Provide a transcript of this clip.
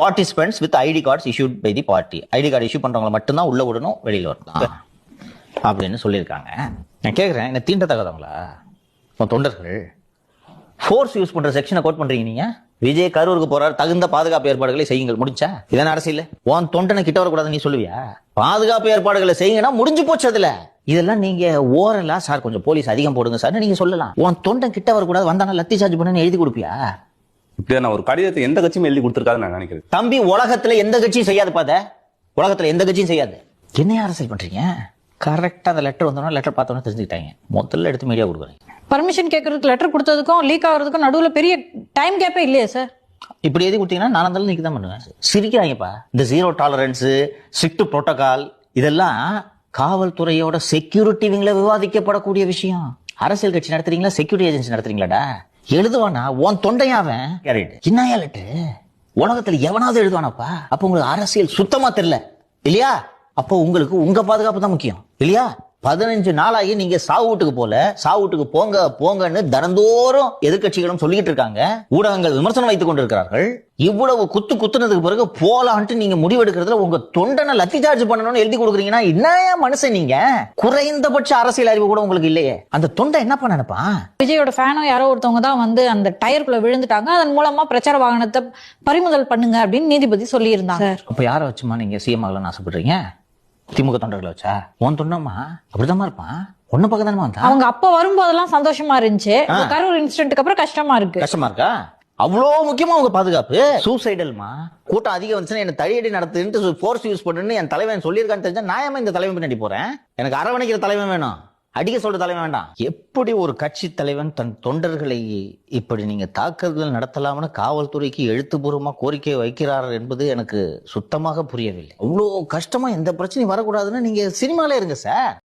Participants with ID cards issued by the party ID card issue பண்றவங்களை மட்டும்தான் உள்ள விடணும் வெளியில வரலாம் அப்படின்னு சொல்லியிருக்காங்க. நான் கேட்குறேன் என்ன தீண்டத்தகாதவங்களா தொண்டர்கள். ஃபோர்ஸ் யூஸ் பண்ற செக்ஷனை கோட் பண்றீங்க நீங்க? விஜய் கரூருக்கு போறாரு தகுந்த பாதுகாப்பு ஏற்பாடுகளை செய்யுங்கள். முடிஞ்சா? இதான அரசியல் உன் தொண்டனை கிட்ட வரக்கூடாது நீ சொல்லுவியா? பாதுகாப்பு ஏற்பாடுகளை செய்யுங்கன்னா முடிஞ்சு போச்சு அதுல. இதெல்லாம் நீங்க ஓரலா சார் கொஞ்சம் போலீஸ் அதிகம் போடுங்க சார் நீங்க சொல்லலாம். உன் தொண்டன் கிட்ட வரக்கூடாது வந்தானா லத்தி சார்ஜ் பண்ணுன்னு எழுதி கொடுப்பியா? இப்படியான ஒரு கடிதத்தை எந்த கட்சியும் எழுதி கொடுத்துருக்காதுன்னு நான் நினைக்கிறேன். தம்பி உலகத்துல எந்த கட்சியும் செய்யாது பாத உலகத்துல எந்த கட்சியும் செய்யாது. என்ன அரசியல் பண்றீங்க? கரெக்டா அந்த லெட்டர் வந்தோம்னா லெட்டர் பார்த்தோன்னே தெரிஞ்சுக்கிட்டாங்க. முதல்ல எடுத்து மீடியா கொடுக்குறீங்க. பர்மிஷன் கேட்கறதுக்கு லெட்டர் கொடுத்ததுக்கும் லீக் ஆகுறதுக்கும் நடுவுல பெரிய டைம் கேப்பே இல்லையே சார் இப்படி எது கொடுத்தீங்கன்னா நான் இருந்தாலும் நீங்க தான் பண்ணுவேன் சிரிக்கிறாங்கப்பா. இந்த ஜீரோ டாலரன்ஸ் ஸ்ட்ரிக்ட் புரோட்டோகால் இதெல்லாம் காவல்துறையோட செக்யூரிட்டி விங்ல விவாதிக்கப்படக்கூடிய விஷயம். அரசியல் கட்சி நடத்துறீங்களா? செக்யூரிட்டி ஏஜென்சி நடத்துறீங்களாடா? எழுதுவானா? உன் தொண்டையாவன் என்னையா லெட்டர் உலகத்துல எவனாவது எழுதுவானாப்பா? அப்ப உங்களுக்கு அரசியல் சுத்தமா தெரியல. இல்லையா? அப்போ உங்களுக்கு உங்க பாதுகாப்பு தான் முக்கியம். இல்லையா? பதினஞ்சு நாளாகி நீங்க சாவு வீட்டுக்கு போல. சாவு வீட்டுக்கு போங்க போங்கன்னு தினந்தோறும் எதிர்க்கட்சிகளும் சொல்லிட்டு இருக்காங்க. ஊடகங்கள் விமர்சனம் வைத்துக் கொண்டிருக்கிறார்கள். இவ்வளவு குத்து குத்துனதுக்கு பிறகு போலான்ட்டு நீங்க முடிவெடுக்கிறதுல உங்க தொண்டனை லத்தி சார்ஜ் பண்ணணும்னு எழுதி கொடுக்குறீங்கன்னா என்னையா மனுஷன் நீங்க? குறைந்தபட்ச அரசியல் அறிவு கூட உங்களுக்கு இல்லையே. அந்த தொண்டை என்ன பண்ண நினைப்பான் விஜயோட ஃபேனோ யாரோ ஒருத்தவங்க தான் வந்து அந்த டயருக்குள்ள விழுந்துட்டாங்க. அதன் மூலமா பிரச்சார வாகனத்தை பறிமுதல் பண்ணுங்க அப்படின்னு நீதிபதி சொல்லியிருந்தாங்க. அப்ப யாரை வச்சுமா நீங்க சிஎம் ஆகலன்னு ஆசைப்படுறீங்க? திமுக தொண்டர்களை வச்சா? உன் தொண்டமா அப்படிதான் இருப்பான். ஒன்னு பக்கம் தானே வந்தா அவங்க அப்ப வரும்போதெல்லாம் சந்தோஷமா இருந்துச்சு. கரூர் இன்சிடென்ட்க்கு அப்புறம் கஷ்டமா இருக்கு. கஷ்டமா இருக்கா? அவ்வளோ முக்கியமா உங்க பாதுகாப்பு? சூசைடல்மா? கூட்டம் அதிகம் வந்துச்சுன்னா என்ன தடியடி நடத்துன்ட்டு ஃபோர்ஸ் யூஸ் பண்ணுன்னு என் தலைவன் சொல்லியிருக்கான்னு தெரிஞ்சா நியாயமா இந்த தலைவன் பின்னாடி போறேன்? எனக்கு அரவணைக்கிற தலைவன் வேணும். அடிக்க சொல்ற தலைவன் வேண்டாம். எப்படி ஒரு கட்சி தலைவன் தன் தொண்டர்களை இப்படி நீங்க தாக்குதல் நடத்தலாம்னு காவல்துறைக்கு எழுத்துப்பூர்வமா கோரிக்கை வைக்கிறார் என்பது எனக்கு சுத்தமாக புரியவில்லை. அவ்வளோ கஷ்டமா எந்த பிரச்சனையும் வரக்கூடாதுன்னு நீங்க சினிமாலே இருங்க சார்.